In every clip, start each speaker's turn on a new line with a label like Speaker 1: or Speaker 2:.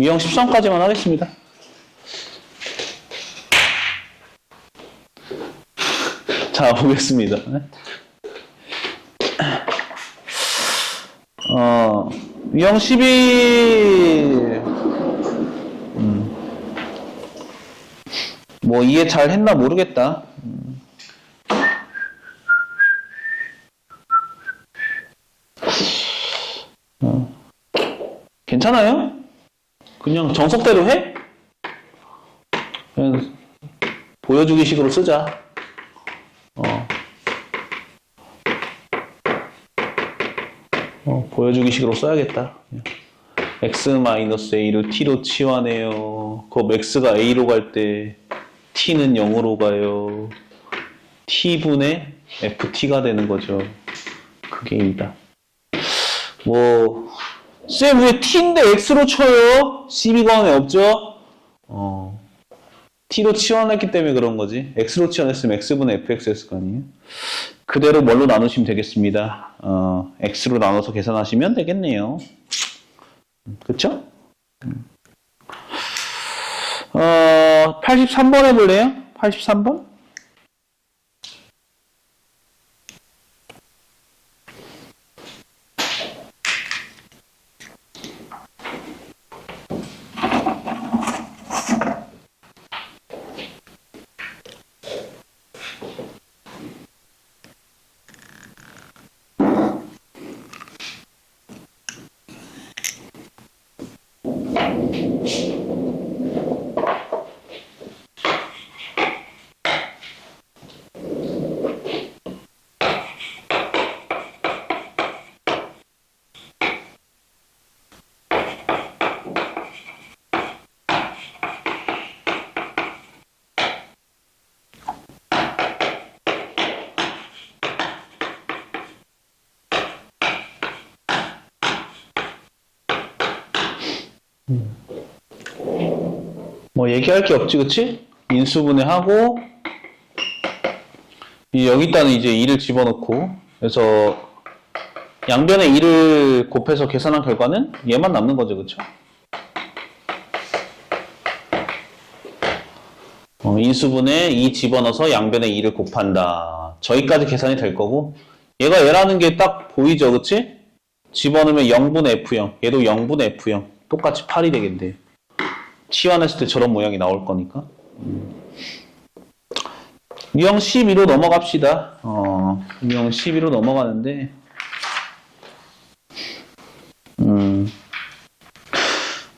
Speaker 1: 유형 13까지만 하겠습니다. 자, 보겠습니다. 어, 유형 12, 음, 뭐, 이해 잘 했나 모르겠다. 음. 어, 괜찮아요? 그냥 정석대로 해? 보여주기 식으로 쓰자. 어. 어, 보여주기 식으로 써야겠다. x-a를 t로 치환해요. 그럼 x가 a로 갈 때 t는 0으로 가요. t분의 ft가 되는 거죠. 그게 2다. 뭐, 쌤, 왜 t인데 x로 쳐요? 12권에 없죠? 어. t로 치환했기 때문에 그런 거지. x로 치환했으면 x분의 fx였을 거 아니에요? 그대로 뭘로 나누시면 되겠습니다. 어, x로 나눠서 계산하시면 되겠네요. 음, 그쵸? 음. 어, 83번 해볼래요? 83번? 뭐 얘기할 게 없지, 그치? 인수분해 하고, 이 여기다는 이제 2를 집어넣고, 그래서 양변에 2를 곱해서 계산한 결과는 얘만 남는 거죠, 그쵸? 어, 인수분해 2 집어넣어서 양변에 2를 곱한다. 저기까지 계산이 될 거고, 얘가 얘라는 게 딱 보이죠, 그치? 집어넣으면 0분의 F형, 얘도 0분의 F형. 똑같이 8이 되겠네요. 치환했을 때 저런 모양이 나올 거니까. 음. 유형 12로 넘어갑시다. 어, 유형 12로 넘어가는데, 음,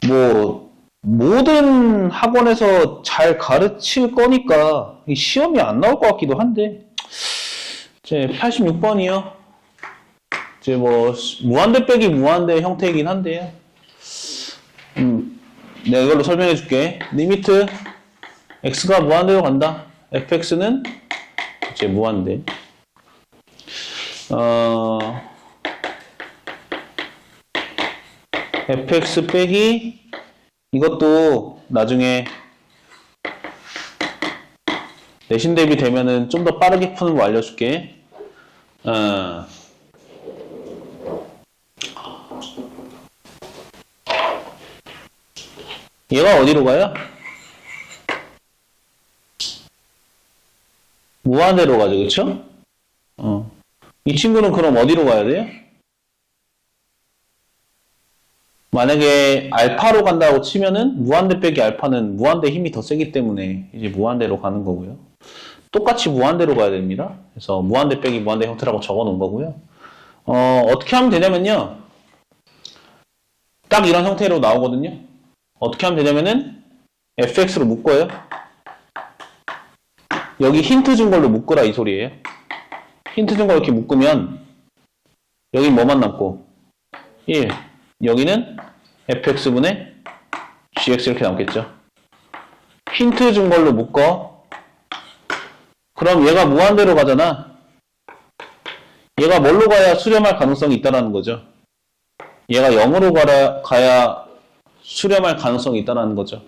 Speaker 1: 뭐, 모든 학원에서 잘 가르칠 거니까 이 시험이 안 나올 것 같기도 한데, 이제 86번이요. 이제 뭐, 무한대 빼기 무한대 형태이긴 한데요. 음, 내가 이걸로 설명해 줄게. 리미트 x가 무한대로 간다. fx는 이제 무한대. 어, fx 빼기 이것도 나중에 내신 대비 되면은 좀 더 빠르게 푸는 거 알려줄게. 어, 얘가 어디로 가요? 무한대로 가죠, 그쵸? 어. 이 친구는 그럼 어디로 가야 돼요? 만약에 알파로 간다고 치면은 무한대 빼기 알파는 무한대 힘이 더 세기 때문에 이제 무한대로 가는 거고요. 똑같이 무한대로 가야 됩니다. 그래서 무한대 빼기 무한대 형태라고 적어 놓은 거고요. 어, 어떻게 하면 되냐면요. 딱 이런 형태로 나오거든요. 어떻게 하면 되냐면은 fx로 묶어요. 여기 힌트 준 걸로 묶으라 이 소리예요. 힌트 준걸 이렇게 묶으면 여기 뭐만 남고 1 여기는 fx분의 gx 이렇게 남겠죠. 힌트 준 걸로 묶어. 그럼 얘가 무한대로 가잖아. 얘가 뭘로 가야 수렴할 가능성이 있다라는 거죠. 얘가 0으로 가라, 가야 수렴할 가능성이 있다는 거죠.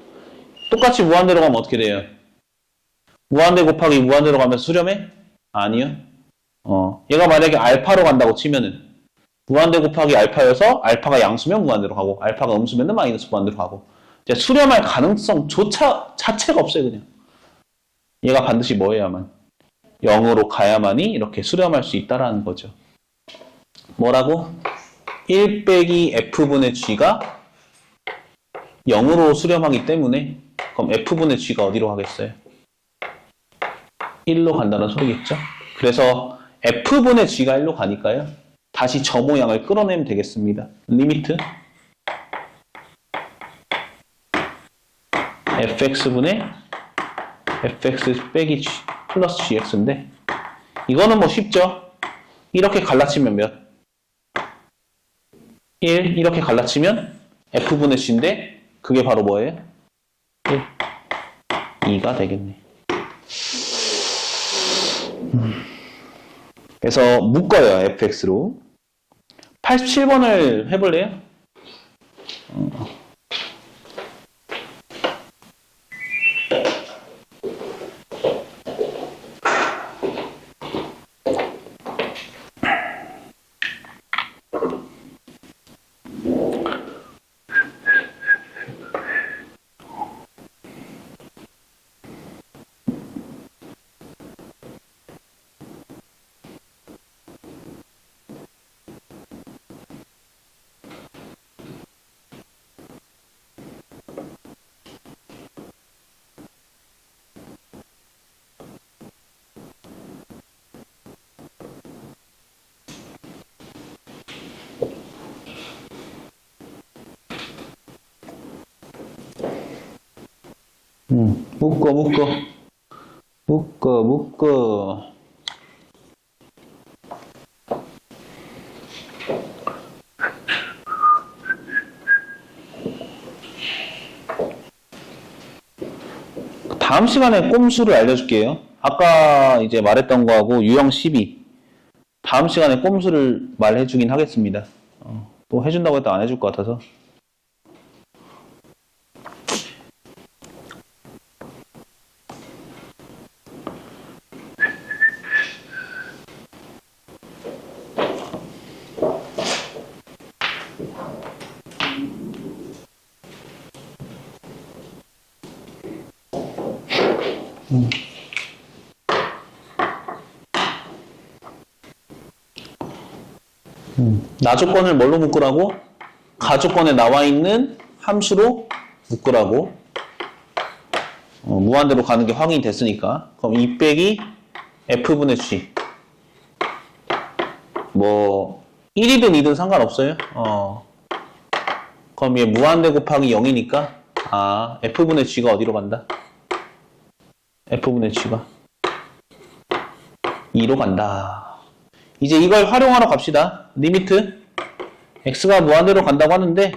Speaker 1: 똑같이 무한대로 가면 어떻게 돼요? 무한대 곱하기 무한대로 가면 수렴해? 아니요. 어, 얘가 만약에 알파로 간다고 치면은 무한대 곱하기 알파여서 알파가 양수면 무한대로 가고 알파가 음수면 마이너스 무한대로 가고 이제 수렴할 가능성조차 자체가 없어요 그냥 얘가 반드시 뭐여야만 0으로 가야만이 이렇게 수렴할 수 있다라는 거죠 뭐라고? 1 빼기 f분의 g가 0으로 수렴하기 때문에 그럼 f분의 g가 어디로 가겠어요? 1로 간다는 소리겠죠? 그래서 f분의 g가 1로 가니까요. 다시 저 모양을 끌어내면 되겠습니다. 리미트 fx분의 fx 빼기 g 플러스 gx인데 이거는 뭐 쉽죠? 이렇게 갈라치면 몇? 1 이렇게 갈라치면 f분의 g인데 그게 바로 뭐예요? 1 2가 되겠네. 그래서 묶어요, fx로. 87번을 해볼래요? 음, 묶어, 묶어. 묶어, 묶어. 다음 시간에 꼼수를 알려줄게요. 아까 이제 말했던 거하고 유형 12. 다음 시간에 꼼수를 말해주긴 하겠습니다. 어, 또 해준다고 했다 안 해줄 것 같아서. 나조건을 뭘로 묶으라고? 가조건에 나와 있는 함수로 묶으라고. 어, 무한대로 가는 게 확인이 됐으니까. 그럼 2 빼기 f분의 g. 뭐 1이든 2든 상관없어요. 어. 그럼 얘 무한대 곱하기 0이니까 아 f분의 g가 어디로 간다? f분의 g가 2로 간다. 이제 이걸 활용하러 갑시다. 리미트 x가 무한대로 간다고 하는데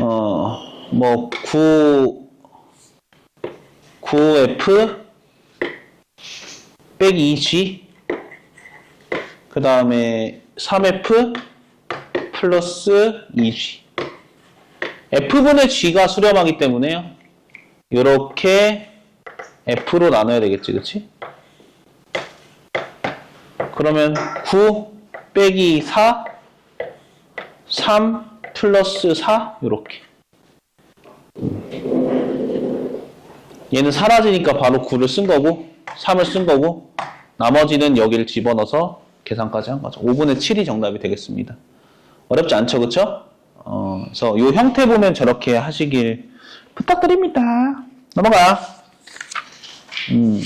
Speaker 1: 어 뭐 9 9f 빼기 2g 그 다음에 3f 플러스 2g f분의 g가 수렴하기 때문에요. 이렇게 f로 나눠야 되겠지, 그치? 그러면 9 빼기 4, 3 플러스 4 이렇게. 얘는 사라지니까 바로 9를 쓴 거고 3을 쓴 거고 나머지는 여기를 집어넣어서 계산까지 한 거죠. 5분의 7이 정답이 되겠습니다. 어렵지 않죠, 그쵸? 어, 그래서 이 형태 보면 저렇게 하시길 부탁드립니다. 넘어가. 음.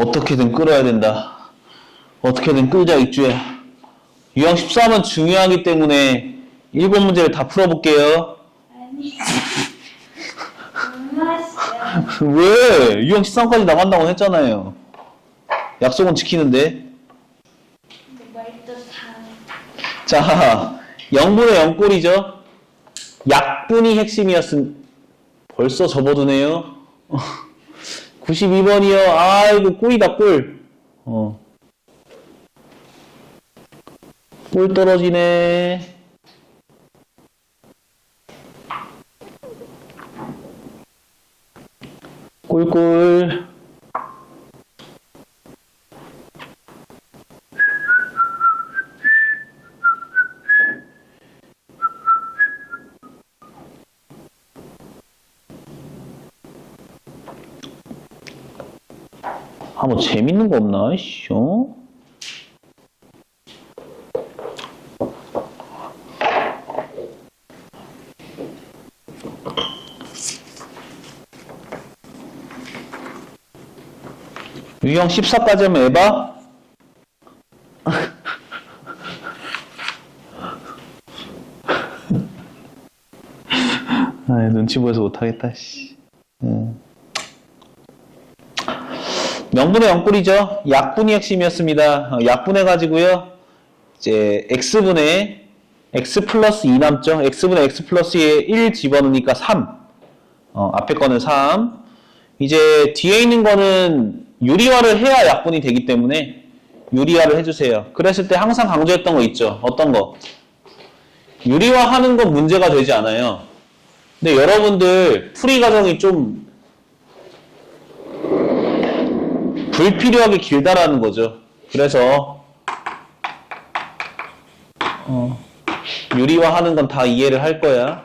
Speaker 1: 어떻게든 끌어야 된다. 어떻게든 끌자 입주야. 유형 13은 중요하기 때문에 1번 문제를 다 풀어볼게요. 왜? 유형 13까지 나간다고 했잖아요. 약속은 지키는데. 자, 0분의 0꼴이죠? 약분이 핵심이었음. 벌써 접어두네요. 92번이요. 아이고, 꿀이다, 꿀. 어. 꿀 떨어지네. 꿀꿀. 아, 뭐 재밌는 거 없나, 씨, 어? 유형 14까지 하면 에바? 아, 눈치 보여서 못하겠다, 씨. 명분의 영뿔이죠. 약분이 핵심이었습니다. 어, 약분해 가지고요. 이제 x분의 x 플러스 2 남죠. x분의 x 플러스 1 집어넣으니까 3. 어, 앞에 거는 3. 이제 뒤에 있는 거는 유리화를 해야 약분이 되기 때문에 유리화를 해주세요. 그랬을 때 항상 강조했던 거 있죠. 어떤 거? 유리화 하는 건 문제가 되지 않아요. 근데 여러분들 풀이 과정이 좀 불필요하게 길다라는 거죠. 그래서 어, 유리화 하는 건 다 이해를 할 거야.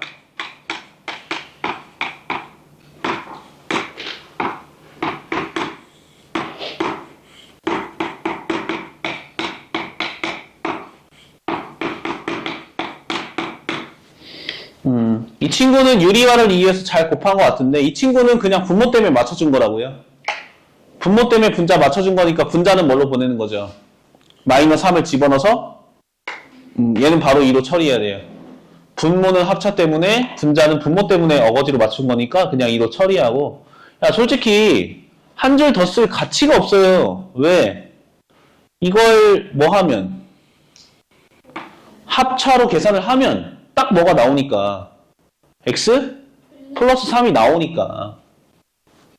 Speaker 1: 음, 이 친구는 유리화를 이해해서 잘 곱한 것 같은데 이 친구는 그냥 분모 때문에 맞춰준 거라고요. 분모 때문에 분자 맞춰준 거니까 분자는 뭘로 보내는 거죠? 마이너스 3을 집어넣어서 음, 얘는 바로 2로 처리해야 돼요. 분모는 합차 때문에 분자는 분모 때문에 어거지로 맞춘 거니까 그냥 2로 처리하고 야 솔직히 한 줄 더 쓸 가치가 없어요. 왜? 이걸 뭐 하면 합차로 계산을 하면 딱 뭐가 나오니까 x 플러스 3이 나오니까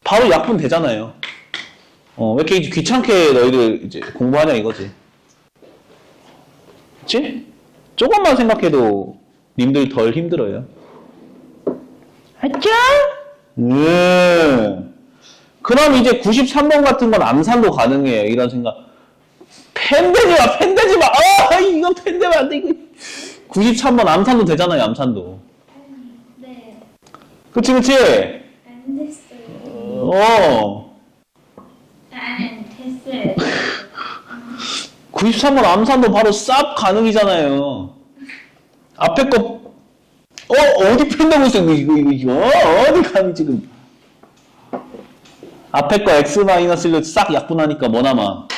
Speaker 1: 바로 약분 되잖아요. 어, 왜 이렇게 귀찮게 너희들 이제 공부하냐 이거지. 그치? 조금만 생각해도 님들 덜 힘들어요. 아짜? 네. 그럼 이제 93번 같은 건 암산도 가능해요. 이런 생각. 펜대지 마, 펜대지 마! 아, 이거 펜대면 안 돼, 이거. 93번 암산도 되잖아요, 암산도.
Speaker 2: 네.
Speaker 1: 그치, 그치?
Speaker 2: 안 됐어요.
Speaker 1: 어.
Speaker 2: 나는 됐어요.
Speaker 1: 93번 암산도 바로 쌉 가능이잖아요. 앞에 거, 어, 어디 펜다고 있어, 이거, 이거, 이거. 어, 어디 감이 지금. 앞에 거 x-1을 싹 약분하니까 뭐 남아?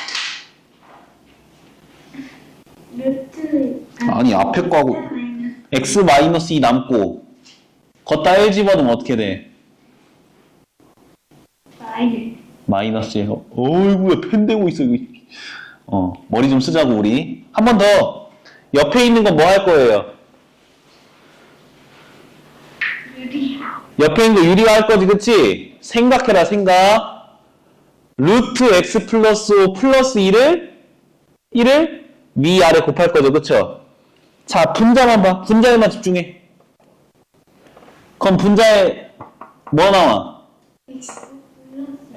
Speaker 1: 아니, 앞에 거하고
Speaker 2: 마이너스.
Speaker 1: x-2 남고, 걷다 1 집어넣으면 어떻게 돼?
Speaker 2: 마이너스.
Speaker 1: 마이너스 1. 어이구야, 펜 대고 있어, 이거. 어, 머리 좀 쓰자고, 우리. 한 번 더. 옆에 있는 건 뭐 할 거예요? 옆에 있는 거 유리화 할 거지, 그치? 생각해라, 생각. 루트 x 플러스 5 플러스 1을, 1을 위아래 곱할 거죠, 그쵸? 자, 분자만 봐. 분자에만 집중해. 그럼 분자에 뭐 나와?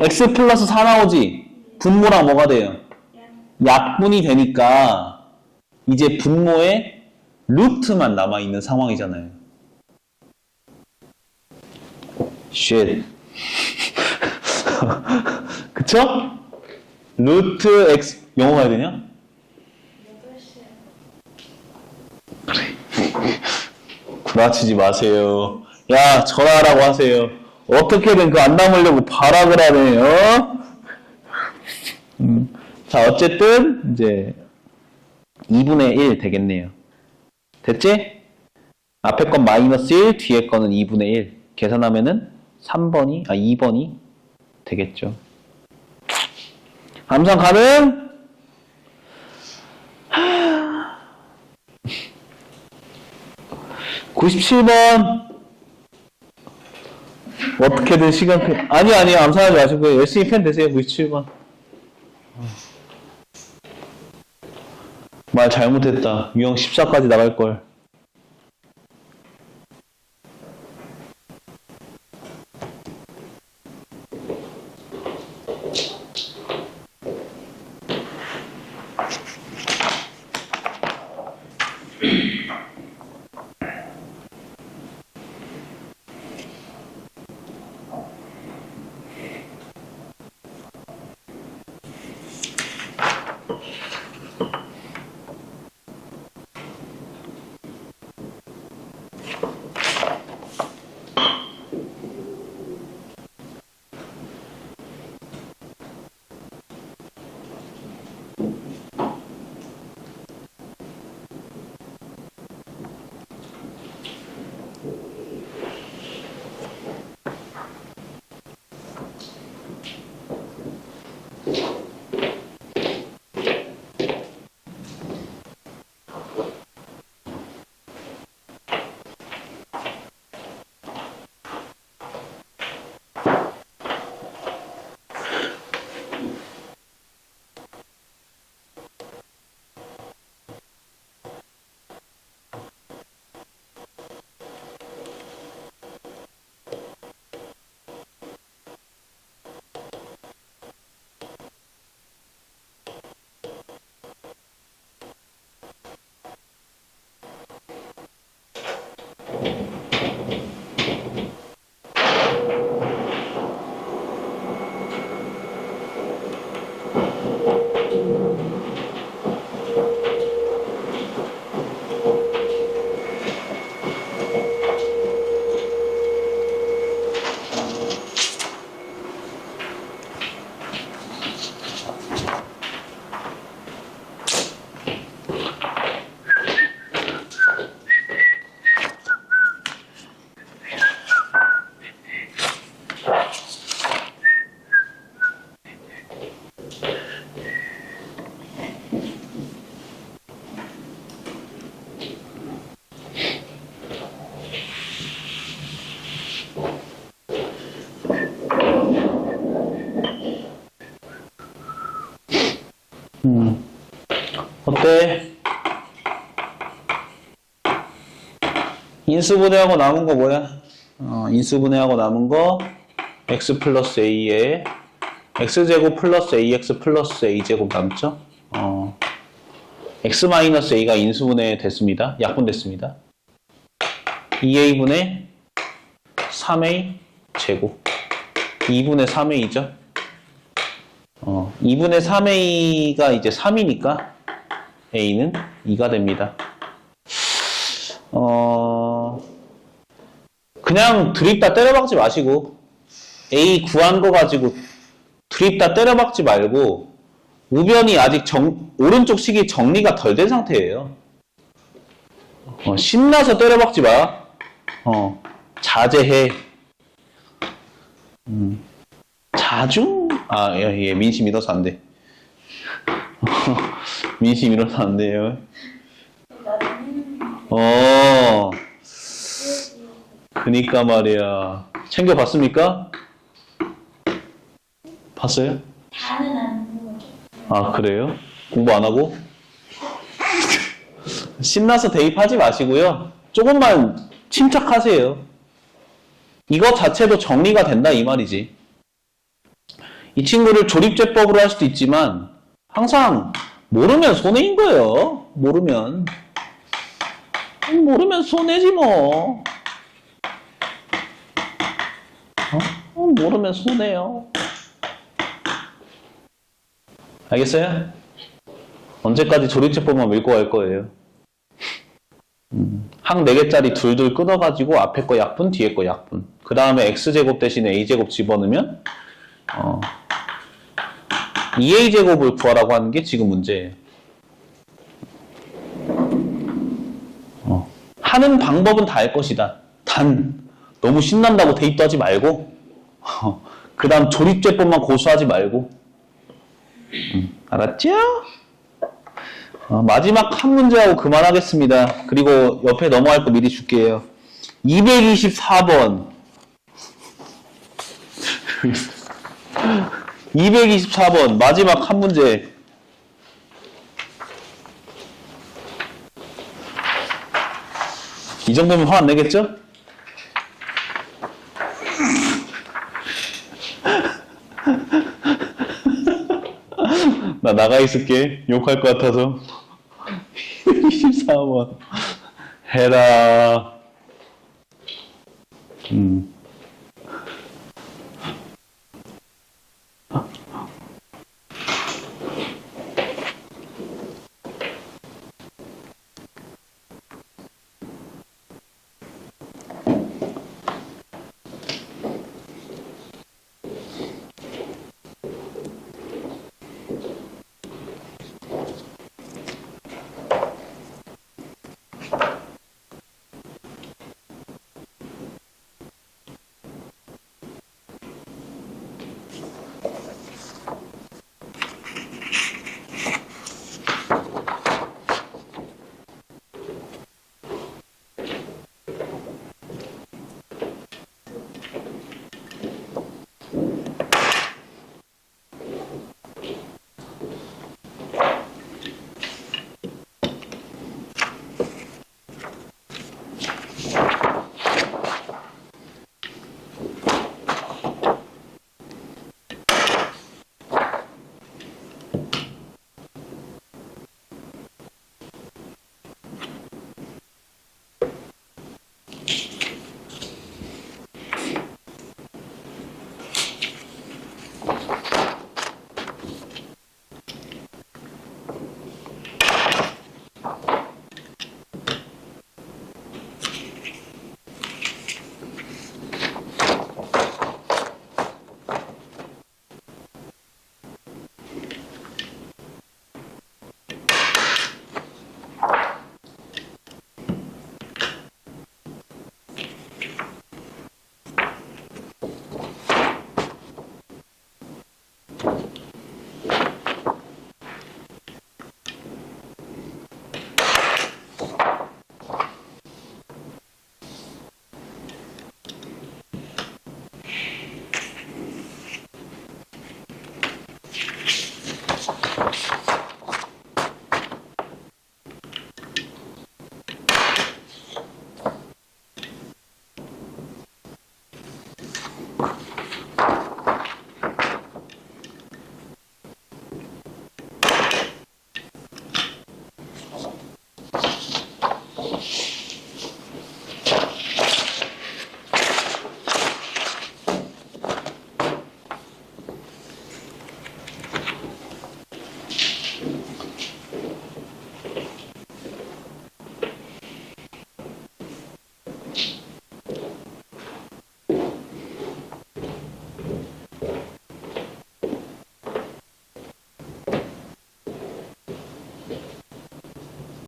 Speaker 2: X
Speaker 1: 플러스 4 나오지? 분모랑 뭐가 돼요?
Speaker 2: 양.
Speaker 1: 약분이 되니까 이제 분모에 루트만 남아있는 상황이잖아요. shit. 그쵸? 루트 x 영어 가야 되냐? 구라치지 마세요. 야 전화하라고 하세요. 어떻게든 그 안 남으려고 발악을 하네. 어? 음. 자 어쨌든 이제 2분의 1 되겠네요. 됐지? 앞에 건 마이너스 1, 뒤에 거는 2분의 1. 계산하면은 3번이, 아, 2번이 되겠죠. 암산 가능? 97번. 어떻게든 시간 펜. 아니, 아니, 암산하지 마시고요. 열심히 펜 되세요, 97번. 말 잘못했다. 유형 14까지 나갈걸. Thank you. 인수분해하고 남은 거 뭐야? 어, 인수분해하고 남은 거 x 플러스 a에 x제곱 플러스 ax 플러스 a제곱 남죠? 어, x 마이너스 a가 인수분해 됐습니다. 약분됐습니다. 2a분의 3a 제곱 2분의 3a죠? 어, 2분의 3a가 이제 3이니까 a는 2가 됩니다. 어, 그냥 드립 다 때려박지 마시고 a 구한 거 가지고 드립 다 때려박지 말고 우변이 아직 정, 오른쪽 식이 정리가 덜 된 상태예요. 어, 신나서 때려박지 마. 어, 자제해. 음, 자중? 아, 예, 예, 민심 잃어서 안 돼. 민심 잃어서 안 돼요. 어, 그니까 말이야. 챙겨봤습니까? 봤어요?
Speaker 2: 다는 안 보죠.
Speaker 1: 아, 그래요? 공부 안 하고? 신나서 대입하지 마시고요. 조금만 침착하세요. 이거 자체도 정리가 된다, 이 말이지. 이 친구를 조립제법으로 할 수도 있지만, 항상 모르면 손해인 거예요. 모르면. 음, 모르면 손해지 뭐. 어? 어, 모르면 손해요. 알겠어요? 언제까지 조립제법만 밀고 갈 거예요? 음, 항 4개짜리 둘둘 끊어가지고 앞에 거 약분, 뒤에 거 약분. 그 다음에 x제곱 대신에 a제곱 집어넣으면 어, 2a제곱을 구하라고 하는 게 지금 문제예요. 어, 하는 방법은 다 할 것이다. 단 너무 신난다고 대입도 하지 말고 그 다음 조립제법만 고수하지 말고 음, 알았죠? 어, 마지막 한 문제하고 그만하겠습니다. 그리고 옆에 넘어갈 거 미리 줄게요. 224번. 224번 마지막 한 문제. 이 정도면 화 안 내겠죠? 나 나가 있을게. 욕할 것 같아서. 24번. 해라. 음.